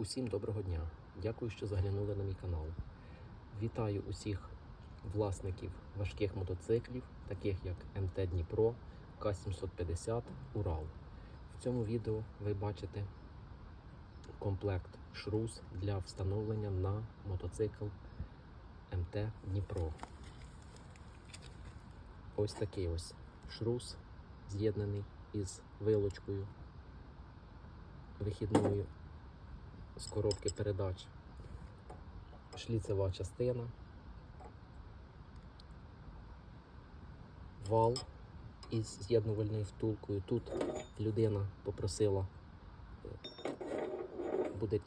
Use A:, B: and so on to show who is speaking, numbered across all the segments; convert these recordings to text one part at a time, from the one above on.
A: Усім доброго дня! Дякую, що заглянули на мій канал. Вітаю усіх власників важких мотоциклів, таких як МТ Дніпро, К750 Урал. В цьому відео ви бачите комплект шрус для встановлення на мотоцикл МТ Дніпро. Ось такий ось шрус з'єднаний із вилочкою вихідною з коробки передач. Шліцева частина. Вал із з'єднувальною втулкою. Тут людина попросила, е, буде,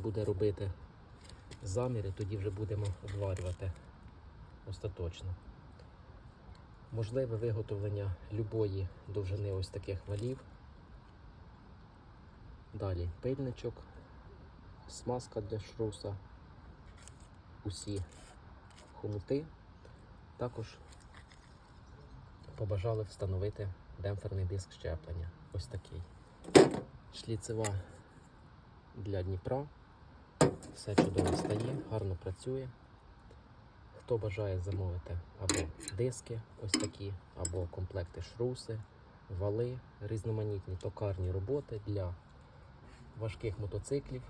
A: буде робити заміри, тоді вже будемо обварювати остаточно. Можливе виготовлення любої довжини ось таких валів. Далі пильничок, смазка для шруса, усі хомути. Також побажали встановити демпферний диск щеплення. Ось такий. Шліцева для Дніпра. Все чудово стає, гарно працює. Хто бажає замовити або диски ось такі, або комплекти шруси, вали, різноманітні токарні роботи для важких мотоциклів,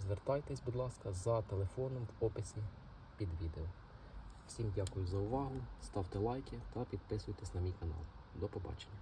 A: звертайтесь, будь ласка, за телефоном в описі під відео. Всім дякую за увагу, ставте лайки та підписуйтесь на мій канал. До побачення.